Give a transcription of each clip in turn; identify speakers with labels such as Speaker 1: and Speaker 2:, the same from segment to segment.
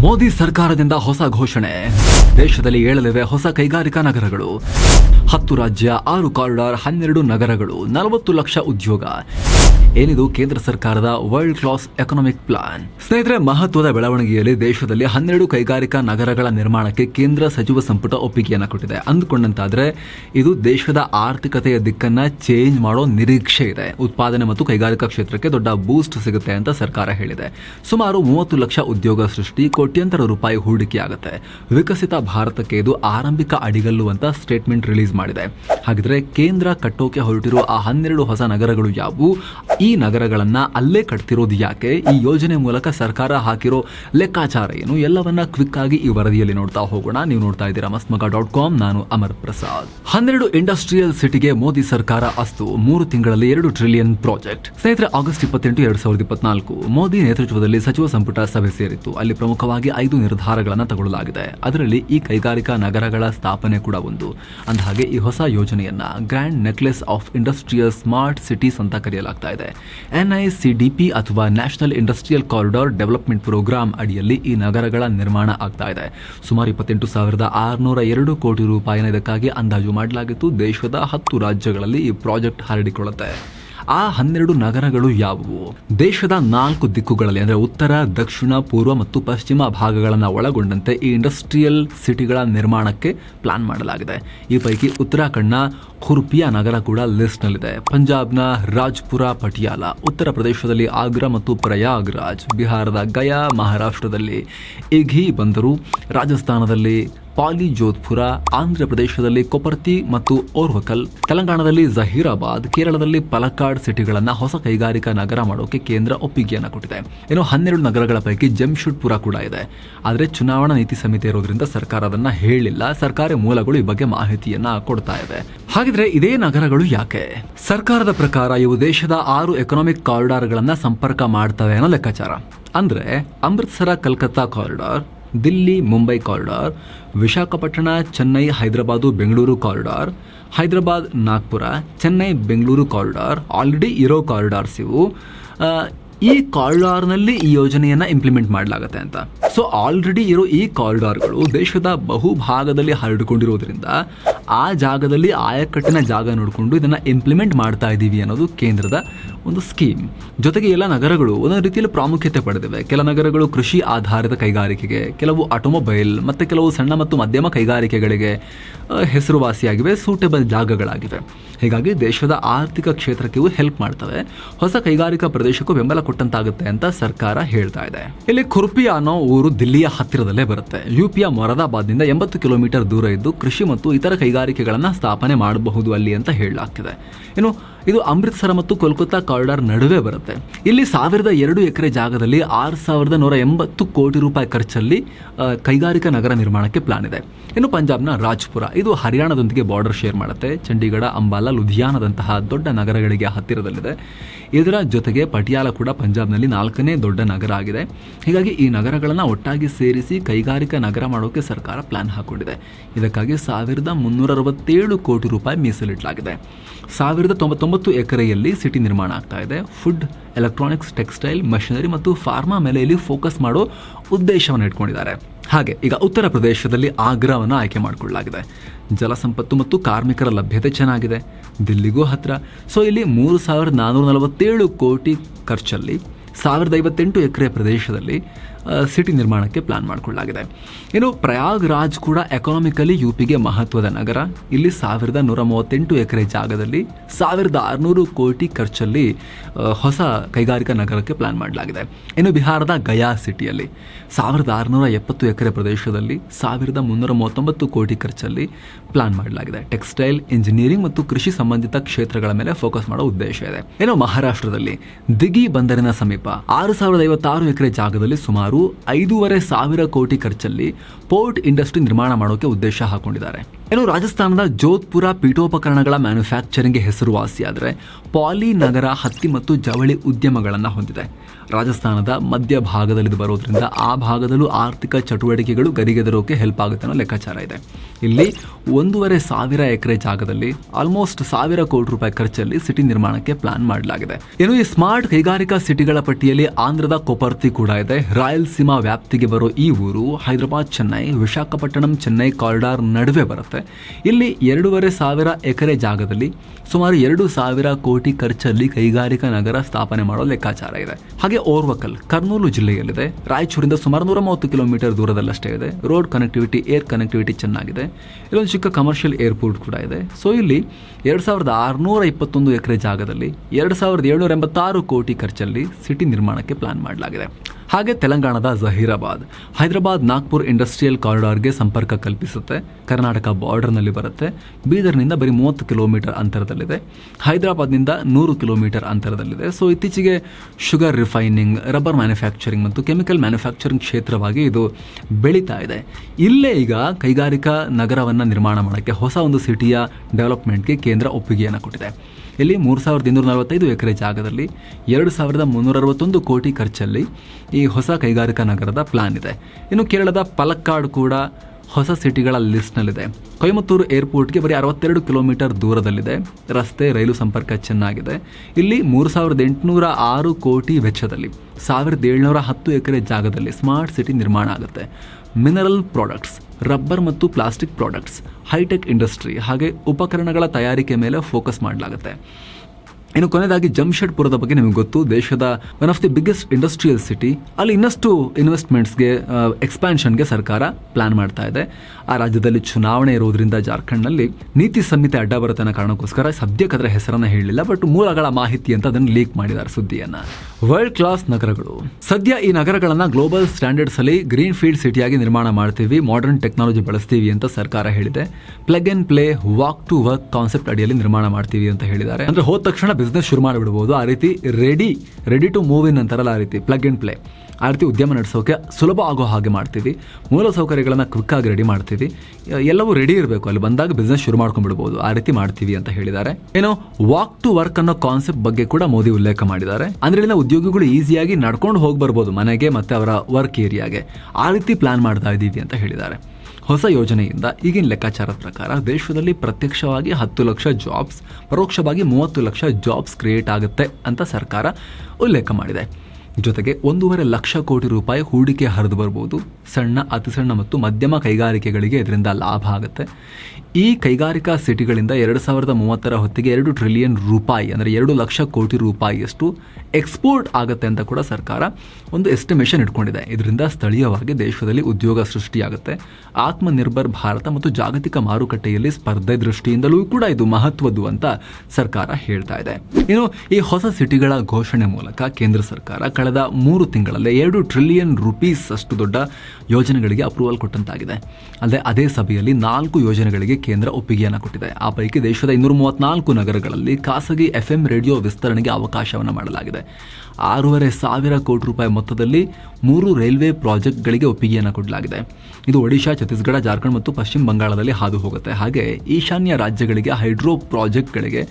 Speaker 1: ಮೋದಿ ಸರ್ಕಾರದಿಂದ ಹೊಸ ಘೋಷಣೆ. ದೇಶದಲ್ಲಿ ಏಳಲಿವೆ ಹೊಸ ಕೈಗಾರಿಕಾ ನಗರಗಳು. ಹತ್ತು ರಾಜ್ಯ, ಆರು ಕಾರಿಡಾರ್ ಹನ್ನೆರಡು ನಗರಗಳು, ನಲವತ್ತು ಲಕ್ಷ ಉದ್ಯೋಗ. ಏನಿದು ಕೇಂದ್ರ ಸರ್ಕಾರದ ವರ್ಲ್ಡ್ ಕ್ಲಾಸ್ ಎಕನಾಮಿಕ್ ಪ್ಲಾನ್ ಸ್ನೇಹಿತರೆ, ಮಹತ್ವದ ಬೆಳವಣಿಗೆಯಲ್ಲಿ ದೇಶದಲ್ಲಿ ಹನ್ನೆರಡು ಕೈಗಾರಿಕಾ ನಗರಗಳ ನಿರ್ಮಾಣಕ್ಕೆ ಕೇಂದ್ರ ಸಚಿವ ಸಂಪುಟ ಒಪ್ಪಿಗೆಯನ್ನು ಕೊಟ್ಟಿದೆ. ಅಂದುಕೊಂಡಂತಾದ್ರೆ, ಇದು ದೇಶದ ಆರ್ಥಿಕತೆಯ ದಿಕ್ಕನ್ನ ಚೇಂಜ್ ಮಾಡೋ ನಿರೀಕ್ಷೆ ಇದೆ. ಉತ್ಪಾದನೆ ಮತ್ತು ಕೈಗಾರಿಕಾ ಕ್ಷೇತ್ರಕ್ಕೆ ದೊಡ್ಡ ಬೂಸ್ಟ್ ಸಿಗುತ್ತೆ ಅಂತ ಸರ್ಕಾರ ಹೇಳಿದೆ. ಸುಮಾರು ಮೂವತ್ತು ಲಕ್ಷ ಉದ್ಯೋಗ ಸೃಷ್ಟಿ, ಕೋಟ್ಯಂತರ ರೂಪಾಯಿ ಹೂಡಿಕೆಯಾಗುತ್ತೆ. ವಿಕಸಿತ ಭಾರತಕ್ಕೆ ಇದು ಆರಂಭಿಕ ಅಡಿಗಲ್ಲು ಅಂತ ಸ್ಟೇಟ್ಮೆಂಟ್ ರಿಲೀಸ್ ಮಾಡಿದೆ. ಹಾಗಿದ್ರೆ, ಕೇಂದ್ರ ಕಟ್ಟೋಕೆ ಹೊರಟಿರುವ ಆ ಹನ್ನೆರಡು ಹೊಸ ನಗರಗಳು ಯಾವುವು? ನಗರಗಳನ್ನ ಅಲ್ಲೇ ಕಟ್ತಿರೋದು ಯಾಕೆ? ಈ ಯೋಜನೆ ಮೂಲಕ ಸರ್ಕಾರ ಹಾಕಿರೋ ಲೆಕ್ಕಾಚಾರ ಏನು? ಎಲ್ಲವನ್ನ ಕ್ವಿಕ್ ಆಗಿ ಈ ವರದಿಯಲ್ಲಿ ನೋಡ್ತಾ ಹೋಗೋಣ. ನೀವು ನೋಡ್ತಾ ಇದ್ದೀರಾ ಮಸ್ಮಗ ಡಾಟ್ ಕಾಮ್ ನಾನು ಅಮರ್ ಪ್ರಸಾದ್. ಹನ್ನೆರಡು ಇಂಡಸ್ಟ್ರಿಯಲ್ ಸಿಟಿಗೆ ಮೋದಿ ಸರ್ಕಾರ ಅಸ್ತು. ಮೂರು ತಿಂಗಳಲ್ಲಿ ಎರಡು ಟ್ರಿಲಿಯನ್ ಪ್ರಾಜೆಕ್ಟ್ ಸ್ನೇಹಿತರೆ, ಆಗಸ್ಟ್ ಇಪ್ಪತ್ತೆಂಟು, ಎರಡ್ ಸಾವಿರದ ಇಪ್ಪತ್ನಾಲ್ಕು ಮೋದಿ ನೇತೃತ್ವದಲ್ಲಿ ಸಚಿವ ಸಂಪುಟ ಸಭೆ ಸೇರಿತ್ತು. ಅಲ್ಲಿ ಪ್ರಮುಖವಾಗಿ ಐದು ನಿರ್ಧಾರಗಳನ್ನು ತಗೊಳ್ಳಲಾಗಿದೆ. ಅದರಲ್ಲಿ ಈ ಕೈಗಾರಿಕಾ ನಗರಗಳ ಸ್ಥಾಪನೆ ಕೂಡ ಒಂದು. ಅಂದಹಾಗೆ, ಈ ಹೊಸ ಯೋಜನೆಯನ್ನ grand necklace of industrial smart cities ಅಂತ ಕರೆಯಲಾಗ್ತಾ ಇದೆ. ಎನ್ಐಸಿಡಿಪಿ ಅಥವಾ national industrial corridor development programme ಅಡಿಯಲ್ಲಿ ಈ ನಗರಗಳ ನಿರ್ಮಾಣ ಆಗ್ತಾ ಇದೆ. ಸುಮಾರು ಇಪ್ಪತ್ತೆಂಟು ಸಾವಿರದ ಆರುನೂರ ಎರಡು ಕೋಟಿ ರೂಪಾಯಿನ ಇದಕ್ಕಾಗಿ ಅಂದಾಜು ಮಾಡಲಾಗಿತ್ತು. ದೇಶದ ಹತ್ತು ರಾಜ್ಯಗಳಲ್ಲಿ ಈ ಪ್ರಾಜೆಕ್ಟ್ ಹರಡಿಕೊಳ್ಳುತ್ತೆ. ಆ ಹನ್ನೆರಡು ನಗರಗಳು ಯಾವುವು? ದೇಶದ ನಾಲ್ಕು ದಿಕ್ಕುಗಳಲ್ಲಿ, ಅಂದರೆ ಉತ್ತರ, ದಕ್ಷಿಣ, ಪೂರ್ವ ಮತ್ತು ಪಶ್ಚಿಮ ಭಾಗಗಳನ್ನು ಒಳಗೊಂಡಂತೆ ಈ ಇಂಡಸ್ಟ್ರಿಯಲ್ ಸಿಟಿಗಳ ನಿರ್ಮಾಣಕ್ಕೆ ಪ್ಲಾನ್ ಮಾಡಲಾಗಿದೆ. ಈ ಪೈಕಿ ಉತ್ತರಾಖಂಡ್ನ ಖುರ್ಪಿಯಾ ನಗರ ಕೂಡ ಲಿಸ್ಟ್ನಲ್ಲಿದೆ ಪಂಜಾಬ್ನ ರಾಜ್ಪುರ, ಪಟಿಯಾಲ, ಉತ್ತರ ಪ್ರದೇಶದಲ್ಲಿ ಆಗ್ರಾ ಮತ್ತು ಪ್ರಯಾಗ್ರಾಜ್, ಬಿಹಾರದ ಗಯಾ, ಮಹಾರಾಷ್ಟ್ರದಲ್ಲಿ ಇಘಿ ಬಂದರು ರಾಜಸ್ಥಾನದಲ್ಲಿ ಪಾಲಿ ಜೋಧ್ಪುರ ಆಂಧ್ರ ಪ್ರದೇಶದಲ್ಲಿ ಕೊಪರ್ತಿ ಮತ್ತು ಓರ್ವಕಲ್, ತೆಲಂಗಾಣದಲ್ಲಿ ಜಹೀರಾಬಾದ್, ಕೇರಳದಲ್ಲಿ ಪಲಕ್ಕಾಡ್ ಸಿಟಿಗಳನ್ನ ಹೊಸ ಕೈಗಾರಿಕಾ ನಗರ ಮಾಡೋಕೆ ಕೇಂದ್ರ ಒಪ್ಪಿಗೆಯನ್ನು ಕೊಟ್ಟಿದೆ. ಇನ್ನು ಹನ್ನೆರಡು ನಗರಗಳ ಪೈಕಿ ಜಮ್ಶೆಡ್ಪುರ ಕೂಡ ಇದೆ. ಆದರೆ ಚುನಾವಣಾ ನೀತಿ ಸಮಿತಿ ಇರೋದ್ರಿಂದ ಸರ್ಕಾರ ಅದನ್ನ ಹೇಳಿಲ್ಲ. ಸರ್ಕಾರಿ ಮೂಲಗಳು ಈ ಬಗ್ಗೆ ಮಾಹಿತಿಯನ್ನ ಕೊಡ್ತಾ ಇದೆ. ಹಾಗಿದ್ರೆ ಇದೇ ನಗರಗಳು ಯಾಕೆ? ಸರ್ಕಾರದ ಪ್ರಕಾರ ಇವು ದೇಶದ ಆರು ಎಕನಾಮಿಕ್ ಕಾರಿಡಾರ್ಗಳನ್ನ ಸಂಪರ್ಕ ಮಾಡ್ತವೆ ಅನ್ನೋ ಲೆಕ್ಕಾಚಾರ. ಅಂದ್ರೆ Amritsar Calcutta corridor Delhi, Mumbai corridor, Visakhapatnam, Chennai, Hyderabad, Bengaluru corridor, Hyderabad, Nagpur, Chennai, Bengaluru corridor, already ಇರೋ ಕಾರಿಡಾರ್ಸ್ ಇವು. ಈ ಕಾರಿಡಾರ್ನಲ್ಲಿ ಈ ಯೋಜನೆಯನ್ನ ಇಂಪ್ಲಿಮೆಂಟ್ ಮಾಡಲಾಗುತ್ತೆ ಅಂತ. ಸೊ ಆಲ್ರೆಡಿ ಇರೋ ಈ ಕಾರಿಡಾರ್ಗಳು ದೇಶದ ಬಹುಭಾಗದಲ್ಲಿ ಹರಡಿಕೊಂಡಿರೋದ್ರಿಂದ ಆ ಜಾಗದಲ್ಲಿ ಆಯಕಟ್ಟಿನ ಜಾಗ ನೋಡಿಕೊಂಡು ಇದನ್ನು ಇಂಪ್ಲಿಮೆಂಟ್ ಮಾಡ್ತಾ ಇದ್ದೀವಿ ಅನ್ನೋದು ಕೇಂದ್ರದ ಒಂದು ಸ್ಕೀಮ್ ಜೊತೆಗೆ ಎಲ್ಲ ನಗರಗಳು ಒಂದೊಂದು ರೀತಿಯಲ್ಲಿ ಪ್ರಾಮುಖ್ಯತೆ ಪಡೆದಿವೆ. ಕೆಲ ನಗರಗಳು ಕೃಷಿ ಆಧಾರಿತ ಕೈಗಾರಿಕೆಗೆ, ಕೆಲವು ಆಟೋಮೊಬೈಲ್ ಮತ್ತು ಕೆಲವು ಸಣ್ಣ ಮತ್ತು ಮಧ್ಯಮ ಕೈಗಾರಿಕೆಗಳಿಗೆ ಹೆಸರುವಾಸಿಯಾಗಿವೆ ಸೂಟೇಬಲ್ ಜಾಗಗಳಾಗಿವೆ. ಹೀಗಾಗಿ ದೇಶದ ಆರ್ಥಿಕ ಕ್ಷೇತ್ರಕ್ಕೆ ಹೆಲ್ಪ್ ಮಾಡ್ತವೆ. ಹೊಸ ಕೈಗಾರಿಕಾ ಪ್ರದೇಶಕ್ಕೂ ಬೆಂಬಲ ಕೊಟ್ಟಂತಾಗುತ್ತೆ ಅಂತ ಸರ್ಕಾರ ಹೇಳ್ತಾ ಇದೆ. ಇಲ್ಲಿ ಖುರ್ಪಿ ಅನ್ನೋ ಊರು ದಿಲ್ಲಿಯ ಹತ್ತಿರದಲ್ಲೇ ಬರುತ್ತೆ. ಯುಪಿಯ ಮೊರಾದಾಬಾದ್ನಿಂದ ಎಂಬತ್ತು ಕಿಲೋಮೀಟರ್ ದೂರ ಇದ್ದು ಕೃಷಿ ಮತ್ತು ಇತರ ಕೈಗಾರಿಕೆಗಳನ್ನು ಸ್ಥಾಪನೆ ಮಾಡಬಹುದು ಅಲ್ಲಿ ಅಂತ ಹೇಳಲಾಗ್ತಿದೆ. ಇನ್ನು ಇದು ಅಮೃತಸರ ಮತ್ತು ಕೋಲ್ಕತ್ತಾ ಕಾರಿಡಾರ್ ನಡುವೆ ಬರುತ್ತೆ. ಇಲ್ಲಿ ಸಾವಿರದ ಎರಡು ಎಕರೆ ಜಾಗದಲ್ಲಿ ಆರು ಸಾವಿರದ ನೂರ ಎಂಬತ್ತು ಕೋಟಿ ರೂಪಾಯಿ ಖರ್ಚಲ್ಲಿ ಕೈಗಾರಿಕಾ ನಗರ ನಿರ್ಮಾಣಕ್ಕೆ ಪ್ಲಾನ್ ಇದೆ. ಇನ್ನು ಪಂಜಾಬ್ನ ರಾಜ್ಪುರ, ಇದು ಹರಿಯಾಣದೊಂದಿಗೆ ಬಾರ್ಡರ್ ಶೇರ್ ಮಾಡುತ್ತೆ. ಚಂಡೀಗಢ, ಅಂಬಾಲಾ, ಲುಧಿಯಾನದಂತಹ ದೊಡ್ಡ ನಗರಗಳಿಗೆ ಹತ್ತಿರದಲ್ಲಿದೆ. ಇದರ ಜೊತೆಗೆ ಪಟಿಯಾಲ ಕೂಡ ಪಂಜಾಬ್ನಲ್ಲಿ ನಾಲ್ಕನೇ ದೊಡ್ಡ ನಗರ ಆಗಿದೆ. ಹೀಗಾಗಿ ಈ ನಗರಗಳನ್ನು ಒಟ್ಟಾಗಿ ಸೇರಿಸಿ ಕೈಗಾರಿಕಾ ನಗರ ಮಾಡೋಕೆ ಸರ್ಕಾರ ಪ್ಲಾನ್ ಹಾಕೊಂಡಿದೆ. ಇದಕ್ಕಾಗಿ ಸಾವಿರದ ಮುನ್ನೂರ ಅರವತ್ತೇಳು ಕೋಟಿ ರೂಪಾಯಿ ಮೀಸಲಿಡಲಾಗಿದೆ. ಸಾವಿರದ ತೊಂಬತ್ತೊಂಬತ್ತು ಎಕರೆಯಲ್ಲಿ ಸಿಟಿ ನಿರ್ಮಾಣ ಆಗ್ತಾ ಇದೆ. ಫುಡ್, ಎಲೆಕ್ಟ್ರಾನಿಕ್ಸ್, ಟೆಕ್ಸ್ಟೈಲ್, ಮಷಿನರಿ ಮತ್ತು ಫಾರ್ಮಾ ಮೇಲೆ ಇಲ್ಲಿ ಫೋಕಸ್ ಮಾಡೋ ಉದ್ದೇಶವನ್ನು ಇಟ್ಕೊಂಡಿದ್ದಾರೆ. ಹಾಗೆ ಈಗ ಉತ್ತರ ಪ್ರದೇಶದಲ್ಲಿ ಆಗ್ರಾವನ್ನು ಆಯ್ಕೆ ಮಾಡಿಕೊಳ್ಳಲಾಗಿದೆ. ಜಲಸಂಪತ್ತು ಮತ್ತು ಕಾರ್ಮಿಕರ ಲಭ್ಯತೆ ಚೆನ್ನಾಗಿದೆ. ದಿಲ್ಲಿಗೂ ಹತ್ತಿರ. ಸೊ ಇಲ್ಲಿ ಮೂರು ಸಾವಿರದ ನಾನ್ನೂರ ನಲವತ್ತೇಳು ಕೋಟಿ ಖರ್ಚಲ್ಲಿ ಸಾವಿರದ ಐವತ್ತೆಂಟು ಎಕರೆ ಪ್ರದೇಶದಲ್ಲಿ ಸಿಟಿ ನಿರ್ಮಾಣಕ್ಕೆ ಪ್ಲಾನ್ ಮಾಡಿಕೊಳ್ಳಲಾಗಿದೆ. ಇನ್ನು ಪ್ರಯಾಗ್ರಾಜ್ ಕೂಡ ಎಕನಾಮಿಕಲಿ ಯು ಪಿಗೆ ಮಹತ್ವದ ನಗರ. ಇಲ್ಲಿ ಸಾವಿರದ ನೂರ ಮೂವತ್ತೆಂಟು ಎಕರೆ ಜಾಗದಲ್ಲಿ ಸಾವಿರದ ಆರುನೂರು ಕೋಟಿ ಖರ್ಚಲ್ಲಿ ಹೊಸ ಕೈಗಾರಿಕಾ ನಗರಕ್ಕೆ ಪ್ಲಾನ್ ಮಾಡಲಾಗಿದೆ. ಇನ್ನು ಬಿಹಾರದ ಗಯಾ ಸಿಟಿಯಲ್ಲಿ ಸಾವಿರದ ಆರುನೂರ ಎಪ್ಪತ್ತು ಎಕರೆ ಪ್ರದೇಶದಲ್ಲಿ ಸಾವಿರದ ಮುನ್ನೂರ ಮೂವತ್ತೊಂಬತ್ತು ಕೋಟಿ ಖರ್ಚಲ್ಲಿ ಪ್ಲಾನ್ ಮಾಡಲಾಗಿದೆ. ಟೆಕ್ಸ್ಟೈಲ್, ಇಂಜಿನಿಯರಿಂಗ್ ಮತ್ತು ಕೃಷಿ ಸಂಬಂಧಿತ ಕ್ಷೇತ್ರಗಳ ಮೇಲೆ ಫೋಕಸ್ ಮಾಡೋ ಉದ್ದೇಶ ಇದೆ. ಇನ್ನು ಮಹಾರಾಷ್ಟ್ರದಲ್ಲಿ ದಿಗಿ ಬಂದರಿನ ಸಮೀಪ ಆರು ಸಾವಿರದ ಐವತ್ತಾರು ಎಕರೆ ಜಾಗದಲ್ಲಿ ಸುಮಾರು ಐದೂವರೆ ಸಾವಿರ ಕೋಟಿ ಖರ್ಚಲ್ಲಿ ಪೋರ್ಟ್ ಇಂಡಸ್ಟ್ರಿ ನಿರ್ಮಾಣ ಮಾಡೋಕೆ ಉದ್ದೇಶ ಹಾಕೊಂಡಿದ್ದಾರೆ. ಇನ್ನು ರಾಜಸ್ಥಾನದ ಜೋಧ್ಪುರ ಪೀಠೋಪಕರಣಗಳ ಮ್ಯಾನುಫ್ಯಾಕ್ಚರಿಂಗ್ಗೆ ಹೆಸರುವಾಸಿಯಾದರೆ ಪಾಲಿ ನಗರ ಹತ್ತಿ ಮತ್ತು ಜವಳಿ ಉದ್ಯಮಗಳನ್ನು ಹೊಂದಿದೆ. ರಾಜಸ್ಥಾನದ ಮಧ್ಯ ಭಾಗದಲ್ಲಿ ಬರೋದ್ರಿಂದ ಆ ಭಾಗದಲ್ಲೂ ಆರ್ಥಿಕ ಚಟುವಟಿಕೆಗಳು ಗರಿಗೆದರೋಕೆ ಹೆಲ್ಪ್ ಆಗುತ್ತೆ ಅನ್ನೋ ಲೆಕ್ಕಾಚಾರ ಇದೆ. ಇಲ್ಲಿ ಒಂದೂವರೆ ಸಾವಿರ ಎಕರೆ ಜಾಗದಲ್ಲಿ ಆಲ್ಮೋಸ್ಟ್ ಸಾವಿರ ಕೋಟಿ ರೂಪಾಯಿ ಖರ್ಚಲ್ಲಿ ಸಿಟಿ ನಿರ್ಮಾಣಕ್ಕೆ ಪ್ಲಾನ್ ಮಾಡಲಾಗಿದೆ. ಇನ್ನು ಈ ಸ್ಮಾರ್ಟ್ ಕೈಗಾರಿಕಾ ಸಿಟಿಗಳ ಪಟ್ಟಿಯಲ್ಲಿ ಆಂಧ್ರದ ಕೊಪರ್ತಿ ಕೂಡ ಇದೆ. ರಾಯಲ್ಸೀಮಾ ವ್ಯಾಪ್ತಿಗೆ ಬರೋ ಈ ಊರು ಹೈದರಾಬಾದ್, ಚೆನ್ನೈ, ವಿಶಾಖಪಟ್ಟಣಂ, ಚೆನ್ನೈ ಕಾರಿಡಾರ್ ನಡುವೆ ಬರುತ್ತೆ. ಇಲ್ಲಿ ಎರಡೂವರೆ ಸಾವಿರ ಎಕರೆ ಜಾಗದಲ್ಲಿ ಸುಮಾರು ಎರಡು ಸಾವಿರ ಕೋಟಿ ಖರ್ಚಲ್ಲಿ ಕೈಗಾರಿಕಾ ನಗರ ಸ್ಥಾಪನೆ ಮಾಡೋ ಲೆಕ್ಕಾಚಾರ ಇದೆ. ಹಾಗೆ ಓರ್ವಕಲ್, ಕರ್ನೂಲು ಜಿಲ್ಲೆಯಲ್ಲಿದೆ. ರಾಯಚೂರಿಂದ ಸುಮಾರು ನೂರ ಮೂವತ್ತು ಕಿಲೋಮೀಟರ್ ದೂರದಲ್ಲಷ್ಟೇ ಇದೆ. ರೋಡ್ ಕನೆಕ್ಟಿವಿಟಿ ಏರ್ ಕನೆಕ್ಟಿವಿಟಿ ಚೆನ್ನಾಗಿದೆ. ಇಲ್ಲೊಂದು ಚಿಕ್ಕ ಕಮರ್ಷಿಯಲ್ ಏರ್ಪೋರ್ಟ್ ಕೂಡ ಇದೆ. ಸೊ ಇಲ್ಲಿ ಎರಡು ಸಾವಿರದ ಆರುನೂರ ಇಪ್ಪತ್ತೊಂದು ಎಕರೆ ಜಾಗದಲ್ಲಿ ಎರಡು ಸಾವಿರದ ಏಳ್ನೂರ ಎಂಬತ್ತಾರು ಕೋಟಿ ಖರ್ಚಲ್ಲಿ ಸಿಟಿ ನಿರ್ಮಾಣಕ್ಕೆ ಪ್ಲಾನ್ ಮಾಡಲಾಗಿದೆ. ಹಾಗೆ ತೆಲಂಗಾಣದ ಜಹೀರಾಬಾದ್. ಹೈದರಾಬಾದ್ ನಾಗ್ಪುರ್ ಇಂಡಸ್ಟ್ರಿಯಲ್ ಕಾರಿಡಾರ್ಗೆ ಸಂಪರ್ಕ ಕಲ್ಪಿಸುತ್ತೆ. ಕರ್ನಾಟಕ ಬಾರ್ಡರ್ನಲ್ಲಿ ಬರುತ್ತೆ. ಬೀದರ್ನಿಂದ ಬರೀ ಮೂವತ್ತು ಕಿಲೋಮೀಟರ್ ಅಂತರದಲ್ಲಿದೆ. ಹೈದರಾಬಾದ್ನಿಂದ ನೂರು ಕಿಲೋಮೀಟರ್ ಅಂತರದಲ್ಲಿದೆ. ಸೊ ಇತ್ತೀಚೆಗೆ ಶುಗರ್ ರಿಫೈನಿಂಗ್, ರಬ್ಬರ್ ಮ್ಯಾನುಫ್ಯಾಕ್ಚರಿಂಗ್ ಮತ್ತು ಕೆಮಿಕಲ್ ಮ್ಯಾನುಫ್ಯಾಕ್ಚರಿಂಗ್ ಕ್ಷೇತ್ರವಾಗಿ ಇದು ಬೆಳೀತಾ ಇದೆ. ಇಲ್ಲೇ ಈಗ ಕೈಗಾರಿಕಾ ನಗರವನ್ನು ನಿರ್ಮಾಣ ಮಾಡೋಕ್ಕೆ ಹೊಸ ಒಂದು ಸಿಟಿಯ ಡೆವಲಪ್ಮೆಂಟ್ಗೆ ಕೇಂದ್ರ ಒಪ್ಪಿಗೆಯನ್ನು ಕೊಟ್ಟಿದೆ. ಇಲ್ಲಿ ಮೂರು ಸಾವಿರದ ಇನ್ನೂರ ನಲವತ್ತೈದು ಎಕರೆ ಜಾಗದಲ್ಲಿ ಎರಡು ಸಾವಿರದ ಮುನ್ನೂರ ಅರವತ್ತೊಂದು ಕೋಟಿ ಖರ್ಚಲ್ಲಿ ಈ ಹೊಸ ಕೈಗಾರಿಕಾ ನಗರದ ಪ್ಲಾನ್ ಇದೆ. ಇನ್ನು ಕೇರಳದ ಪಲಕ್ಕಾಡ್ ಕೂಡ ಹೊಸ ಸಿಟಿಗಳ ಲಿಸ್ಟ್ನಲ್ಲಿದೆ ಕೊಯಮತ್ತೂರು ಏರ್ಪೋರ್ಟ್ಗೆ ಬರೀ ಅರವತ್ತೆರಡು ಕಿಲೋಮೀಟರ್ ದೂರದಲ್ಲಿದೆ. ರಸ್ತೆ, ರೈಲು ಸಂಪರ್ಕ ಚೆನ್ನಾಗಿದೆ. ಇಲ್ಲಿ ಮೂರು ಸಾವಿರದ ಎಂಟುನೂರ ಆರು ಕೋಟಿ ವೆಚ್ಚದಲ್ಲಿ ಸಾವಿರದ ಏಳ್ನೂರ ಹತ್ತು ಎಕರೆ ಜಾಗದಲ್ಲಿ ಸ್ಮಾರ್ಟ್ ಸಿಟಿ ನಿರ್ಮಾಣ ಆಗುತ್ತೆ. ಮಿನರಲ್ ಪ್ರಾಡಕ್ಟ್ಸ್ ರಬ್ಬರ್ ಮತ್ತು ಪ್ಲಾಸ್ಟಿಕ್ ಪ್ರಾಡಕ್ಟ್ಸ್ ಹೈಟೆಕ್ ಇಂಡಸ್ಟ್ರಿ ಹಾಗೆ ಉಪಕರಣಗಳ ತಯಾರಿಕೆ ಮೇಲೆ ಫೋಕಸ್ ಮಾಡಲಾಗುತ್ತೆ. ಇನ್ನು ಕೊನೆಯದಾಗಿ ಜಮ್ಶೆಡ್ಪುರದ ಬಗ್ಗೆ ನಿಮಗೆ ಗೊತ್ತು, ದೇಶದ one of the biggest industrial city ಅಲ್ಲಿ ಇನ್ನಷ್ಟು ಇನ್ವೆಸ್ಟ್ಮೆಂಟ್ಸ್ಗೆ ಎಕ್ಸ್ಪ್ಯಾನ್ಷನ್ಗೆ ಸರ್ಕಾರ ಪ್ಲಾನ್ ಮಾಡ್ತಾ ಇದೆ. ಆ ರಾಜ್ಯದಲ್ಲಿ ಚುನಾವಣೆ ಇರೋದ್ರಿಂದ ಜಾರ್ಖಂಡ್ನಲ್ಲಿ ನೀತಿ ಸಂಹಿತೆ ಅಡ್ಡ ಬರತನ ಕಾರಣಕ್ಕೋಸ್ಕರ ಸದ್ಯಕ್ಕೆ ಅದರ ಹೆಸರನ್ನ ಹೇಳಿಲ್ಲ ಬಟ್ ಮೂಲಗಳ ಮಾಹಿತಿ ಅಂತ ಅದನ್ನು ಲೀಕ್ ಮಾಡಿದ್ದಾರೆ ಸುದ್ದಿಯನ್ನ. ವರ್ಲ್ಡ್ ಕ್ಲಾಸ್ ನಗರಗಳು. ಸದ್ಯ ಈ ನಗರಗಳನ್ನ ಗ್ಲೋಬಲ್ ಸ್ಟ್ಯಾಂಡರ್ಡ್ಸ್ ಅಲ್ಲಿ ಗ್ರೀನ್ ಫೀಲ್ಡ್ ಸಿಟಿಯಾಗಿ ನಿರ್ಮಾಣ ಮಾಡ್ತೀವಿ ಮಾಡರ್ನ್ ಟೆಕ್ನಾಲಜಿ ಬಳಸ್ತೀವಿ ಅಂತ ಸರ್ಕಾರ ಹೇಳಿದೆ. Plug and play walk to work concept ಅಡಿಯಲ್ಲಿ ನಿರ್ಮಾಣ ಮಾಡ್ತೀವಿ ಅಂತ ಹೇಳಿದ್ದಾರೆ. ಅಂದ್ರೆ ಹೋದ ತಕ್ಷಣ ಬಿಸ್ನೆಸ್ ಶುರು ಮಾಡಿಬಿಡ್ಬೋದು. ಆ ರೀತಿ ready ready to move in ಅಂತಾರಲ್ಲ ಆ ರೀತಿ ಪ್ಲಗ್ ಅಂಡ್ ಪ್ಲೇ ಆ ರೀತಿ ಉದ್ಯಮ ನಡೆಸೋಕೆ ಸುಲಭ ಆಗೋ ಹಾಗೆ ಮಾಡ್ತೀವಿ. ಮೂಲ ಸೌಕರ್ಯಗಳನ್ನು ಕ್ವಿಕ್ಕಾಗಿ ರೆಡಿ ಮಾಡ್ತೀವಿ. ಎಲ್ಲವೂ ರೆಡಿ ಇರಬೇಕು. ಅಲ್ಲಿ ಬಂದಾಗ ಬಿಸ್ನೆಸ್ ಶುರು ಮಾಡ್ಕೊಂಡ್ಬಿಡ್ಬೋದು. ಆ ರೀತಿ ಮಾಡ್ತೀವಿ ಅಂತ ಹೇಳಿದ್ದಾರೆ. ಏನು ವಾಕ್ ಟು ವರ್ಕ್ ಅನ್ನೋ ಕಾನ್ಸೆಪ್ಟ್ ಬಗ್ಗೆ ಕೂಡ ಮೋದಿ ಉಲ್ಲೇಖ ಮಾಡಿದ್ದಾರೆ. ಅಂದ್ರೆ ಉದ್ಯೋಗಿಗಳು ಈಸಿಯಾಗಿ ನಡ್ಕೊಂಡು ಹೋಗಿ ಬರ್ಬೋದು ಮನೆಗೆ ಮತ್ತೆ ಅವರ ವರ್ಕ್ ಏರಿಯಾಗೆ ಆ ರೀತಿ ಪ್ಲಾನ್ ಮಾಡ್ತಾ ಇದ್ದೀವಿ ಅಂತ ಹೇಳಿದ್ದಾರೆ. ಹೊಸ ಯೋಜನೆಯಿಂದ ಈಗಿನ ಲೆಕ್ಕಾಚಾರದ ಪ್ರಕಾರ ದೇಶದಲ್ಲಿ ಪ್ರತ್ಯಕ್ಷವಾಗಿ ಹತ್ತು ಲಕ್ಷ ಜಾಬ್ಸ್, ಪರೋಕ್ಷವಾಗಿ ಮೂವತ್ತು ಲಕ್ಷ ಜಾಬ್ಸ್ ಕ್ರಿಯೇಟ್ ಆಗುತ್ತೆ ಅಂತ ಸರ್ಕಾರ ಉಲ್ಲೇಖ ಮಾಡಿದೆ. ಜೊತೆಗೆ ಒಂದೂವರೆ ಲಕ್ಷ ಕೋಟಿ ರೂಪಾಯಿ ಹೂಡಿಕೆ ಹರಿದು ಬರ್ಬೋದು. ಸಣ್ಣ ಅತಿ ಸಣ್ಣ ಮತ್ತು ಮಧ್ಯಮ ಕೈಗಾರಿಕೆಗಳಿಗೆ ಇದರಿಂದ ಲಾಭ ಆಗುತ್ತೆ. ಈ ಕೈಗಾರಿಕಾ ಸಿಟಿಗಳಿಂದ ಎರಡು ಸಾವಿರದ ಮೂವತ್ತರ ಹೊತ್ತಿಗೆ ಎರಡು ಟ್ರಿಲಿಯನ್ ರೂಪಾಯಿ, ಅಂದರೆ ಎರಡು ಲಕ್ಷ ಕೋಟಿ ರೂಪಾಯಿಯಷ್ಟು ಎಕ್ಸ್ಪೋರ್ಟ್ ಆಗುತ್ತೆ ಅಂತ ಕೂಡ ಸರ್ಕಾರ ಒಂದು ಎಸ್ಟಿಮೇಷನ್ ಇಟ್ಕೊಂಡಿದೆ. ಇದರಿಂದ ಸ್ಥಳೀಯವಾಗಿ ದೇಶದಲ್ಲಿ ಉದ್ಯೋಗ ಸೃಷ್ಟಿಯಾಗುತ್ತೆ. ಆತ್ಮನಿರ್ಭರ್ ಭಾರತ ಮತ್ತು ಜಾಗತಿಕ ಮಾರುಕಟ್ಟೆಯಲ್ಲಿ ಸ್ಪರ್ಧೆ ದೃಷ್ಟಿಯಿಂದಲೂ ಕೂಡ ಇದು ಮಹತ್ವದ್ದು ಅಂತ ಸರ್ಕಾರ ಹೇಳ್ತಾ ಇದೆ. ಇನ್ನು ಈ ಹೊಸ ಸಿಟಿಗಳ ಘೋಷಣೆ ಮೂಲಕ ಕೇಂದ್ರ ಸರ್ಕಾರ ಕಳೆದ ಮೂರು ತಿಂಗಳಲ್ಲೇ ಎರಡು ಟ್ರಿಲಿಯನ್ ರುಪೀಸ್ ಅಷ್ಟು ದೊಡ್ಡ ಯೋಜನೆಗಳಿಗೆ ಅಪ್ರೂವಲ್ ಕೊಟ್ಟಂತಾಗಿದೆ. ಅಲ್ಲದೆ ಅದೇ ಸಭೆಯಲ್ಲಿ ನಾಲ್ಕು ಯೋಜನೆಗಳಿಗೆ ಕೇಂದ್ರ ಒಪ್ಪಿಗೆಯನ್ನು ಕೊಟ್ಟಿದೆ. ಆ ಪೈಕಿ ದೇಶದ ಇನ್ನೂರ ಮೂವತ್ನಾಲ್ಕು ನಗರಗಳಲ್ಲಿ ಖಾಸಗಿ ಎಫ್ ಎಂ ರೇಡಿಯೋ ವಿಸ್ತರಣೆಗೆ ಅವಕಾಶವನ್ನು ಮಾಡಲಾಗಿದೆ. ಆರೂವರೆ ಸಾವಿರ ಕೋಟಿ ರೂಪಾಯಿ ಮೊತ್ತದಲ್ಲಿ ಮೂರು ರೈಲ್ವೆ ಪ್ರಾಜೆಕ್ಟ್ಗಳಿಗೆ ಒಪ್ಪಿಗೆಯನ್ನು ಕೊಡಲಾಗಿದೆ. ಇದು ಒಡಿಶಾ, ಛತ್ತೀಸ್ಗಢ, ಜಾರ್ಖಂಡ್ ಮತ್ತು ಪಶ್ಚಿಮ ಬಂಗಾಳದಲ್ಲಿ ಹಾದು ಹೋಗುತ್ತೆ. ಹಾಗೆ ಈಶಾನ್ಯ ರಾಜ್ಯಗಳಿಗೆ ಹೈಡ್ರೋ ಪ್ರಾಜೆಕ್ಟ್ಗಳಿಗೆ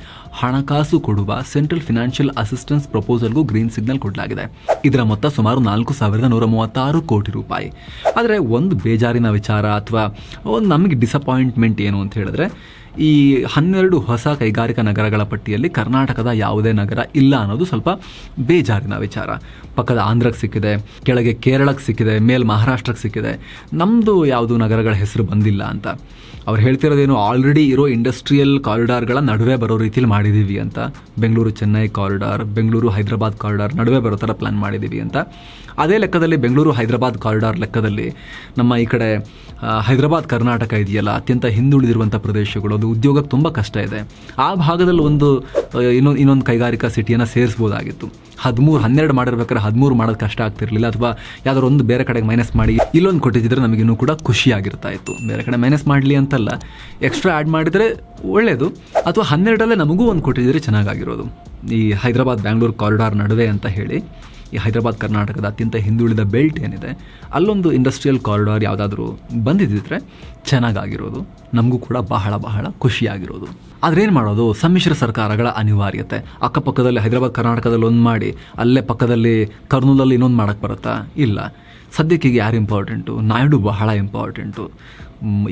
Speaker 1: ಹಣಕಾಸು ಕೊಡುವ ಸೆಂಟ್ರಲ್ ಫಿನಾನ್ಷಿಯಲ್ ಅಸಿಸ್ಟೆನ್ಸ್ ಪ್ರಪೋಸಲ್ಗೂ ಗ್ರೀನ್ ಸಿಗ್ನಲ್ ಕೊಡಲಾಗಿದೆ. ಇದರ ಮೊತ್ತ ಸುಮಾರು ನಾಲ್ಕು ಸಾವಿರದ ನೂರ ಮೂವತ್ತಾರು ಕೋಟಿ ರೂಪಾಯಿ. ಆದರೆ ಒಂದು ಬೇಜಾರಿನ ವಿಚಾರ ಅಥವಾ ಒಂದು ನಮಗೆ ಡಿಸಪಾಯಿಂಟ್ಮೆಂಟ್ ಏನು ಅಂತ ಹೇಳಿದ್ರೆ ಈ ಹನ್ನೆರಡು ಹೊಸ ಕೈಗಾರಿಕಾ ನಗರಗಳ ಪಟ್ಟಿಯಲ್ಲಿ ಕರ್ನಾಟಕದ ಯಾವುದೇ ನಗರ ಇಲ್ಲ ಅನ್ನೋದು ಸ್ವಲ್ಪ ಬೇಜಾರಿನ ವಿಚಾರ. ಪಕ್ಕದ ಆಂಧ್ರಕ್ಕೆ ಸಿಕ್ಕಿದೆ, ಕೆಳಗೆ ಕೇರಳಕ್ಕೆ ಸಿಕ್ಕಿದೆ, ಮೇಲ್ ಮಹಾರಾಷ್ಟ್ರಕ್ಕೆ ಸಿಕ್ಕಿದೆ. ನಮ್ಮದು ಯಾವುದು ನಗರಗಳ ಹೆಸರು ಬಂದಿಲ್ಲ ಅಂತ. ಅವ್ರು ಹೇಳ್ತಿರೋದೇನು ಆಲ್ರೆಡಿ ಇರೋ ಇಂಡಸ್ಟ್ರಿಯಲ್ ಕಾರಿಡಾರ್ಗಳ ನಡುವೆ ಬರೋ ರೀತಿಯಲ್ಲಿ ಮಾಡಿದ್ದೀವಿ ಅಂತ. ಬೆಂಗಳೂರು ಚೆನ್ನೈ ಕಾರಿಡಾರ್ ಬೆಂಗಳೂರು ಹೈದರಾಬಾದ್ ಕಾರಿಡಾರ್ ನಡುವೆ ಬರೋ ಥರ ಪ್ಲ್ಯಾನ್ ಮಾಡಿದ್ದೀವಿ ಅಂತ. ಅದೇ ಲೆಕ್ಕದಲ್ಲಿ ಬೆಂಗಳೂರು ಹೈದರಾಬಾದ್ ಕಾರಿಡಾರ್ ಲೆಕ್ಕದಲ್ಲಿ ನಮ್ಮ ಈ ಕಡೆ ಹೈದರಾಬಾದ್ ಕರ್ನಾಟಕ ಇದೆಯಲ್ಲ, ಅತ್ಯಂತ ಹಿಂದುಳಿದಿರುವಂಥ ಪ್ರದೇಶಗಳು, ಅದು ಉದ್ಯೋಗಕ್ಕೆ ತುಂಬ ಕಷ್ಟ ಇದೆ. ಆ ಭಾಗದಲ್ಲಿ ಒಂದು ಇನ್ನೊಂದು ಇನ್ನೊಂದು ಕೈಗಾರಿಕಾ ಸಿಟಿಯನ್ನು ಸೇರಿಸ್ಬೋದಾಗಿತ್ತು. ಹದಿಮೂರು, ಹನ್ನೆರಡು ಮಾಡಿರ್ಬೇಕಾದ್ರೆ ಹದಿಮೂರು ಮಾಡೋದು ಕಷ್ಟ ಆಗ್ತಿರ್ಲಿಲ್ಲ ಅಥವಾ ಯಾವ್ದಾದ್ರು ಒಂದು ಬೇರೆ ಕಡೆಗೆ ಮೈನಸ್ ಮಾಡಿ ಇಲ್ಲೊಂದು ಕೊಟ್ಟಿದ್ದರೆ ನಮಗೆ ಇನ್ನೂ ಕೂಡ ಖುಷಿಯಾಗಿರ್ತಾ ಇತ್ತು. ಬೇರೆ ಕಡೆ ಮೈನಸ್ ಮಾಡಲಿ ಅಂತಲ್ಲ. ಎಕ್ಸ್ಟ್ರಾ ಆ್ಯಡ್ ಮಾಡಿದರೆ ಒಳ್ಳೆಯದು ಅಥವಾ ಹನ್ನೆರಡಲ್ಲೇ ನಮಗೂ ಒಂದು ಕೊಟ್ಟಿದ್ದರೆ ಚೆನ್ನಾಗಾಗಿರೋದು ಈ ಹೈದರಾಬಾದ್, ಬ್ಯಾಂಗ್ಳೂರು ಕಾರಿಡಾರ್ ನಡುವೆ ಅಂತ ಹೇಳಿ. ಈ ಹೈದರಾಬಾದ್, ಕರ್ನಾಟಕದ ಅತ್ಯಂತ ಹಿಂದುಳಿದ ಬೆಲ್ಟ್ ಏನಿದೆ, ಅಲ್ಲೊಂದು ಇಂಡಸ್ಟ್ರಿಯಲ್ ಕಾರಿಡಾರ್ ಯಾವುದಾದ್ರೂ ಬಂದಿದ್ದಿದ್ರೆ ಚೆನ್ನಾಗಾಗಿರೋದು. ನಮಗೂ ಕೂಡ ಬಹಳ ಬಹಳ ಖುಷಿಯಾಗಿರೋದು. ಆದರೆ ಏನು ಮಾಡೋದು? ಸಮ್ಮಿಶ್ರ ಸರ್ಕಾರಗಳ ಅನಿವಾರ್ಯತೆ. ಅಕ್ಕಪಕ್ಕದಲ್ಲಿ ಹೈದರಾಬಾದ್, ಕರ್ನಾಟಕದಲ್ಲಿ ಒಂದು ಮಾಡಿ, ಅಲ್ಲೇ ಪಕ್ಕದಲ್ಲಿ ಕರ್ನೂಲಲ್ಲಿ ಇನ್ನೊಂದು ಮಾಡೋಕ್ಕೆ ಬರುತ್ತಾ? ಇಲ್ಲ. ಸದ್ಯಕ್ಕೆ ಯಾರು ಇಂಪಾರ್ಟೆಂಟು ನಾಯ್ಡು ಬಹಳ ಇಂಪಾರ್ಟೆಂಟು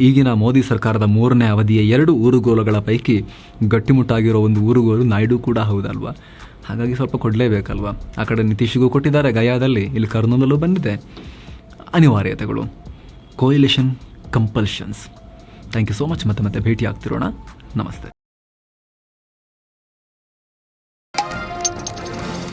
Speaker 1: ಈಗಿನ ಮೋದಿ ಸರ್ಕಾರದ ಮೂರನೇ ಅವಧಿಯ ಎರಡು ಊರುಗೋಲುಗಳ ಪೈಕಿ ಗಟ್ಟಿಮುಟ್ಟಾಗಿರೋ ಒಂದು ಊರುಗೋಲು ನಾಯ್ಡು ಕೂಡ ಹೌದಲ್ವಾ? ಹಾಗಾಗಿ ಸ್ವಲ್ಪ ಕೊಡಲೇಬೇಕಲ್ವಾ? ಆ ಕಡೆ ನಿತೀಶ್ಗೂ ಕೊಟ್ಟಿದ್ದಾರೆ ಗಯಾದಲ್ಲಿ. ಇಲ್ಲಿ ಕರ್ನೂಲಲ್ಲೂ ಬಂದಿದೆ. ಅನಿವಾರ್ಯತೆಗಳು. Coalition compulsions thank you so much ಮತ್ತೆ ಮತ್ತೆ ಭೇಟಿ ಆಗ್ತಿರೋಣ ನಮಸ್ತೆ.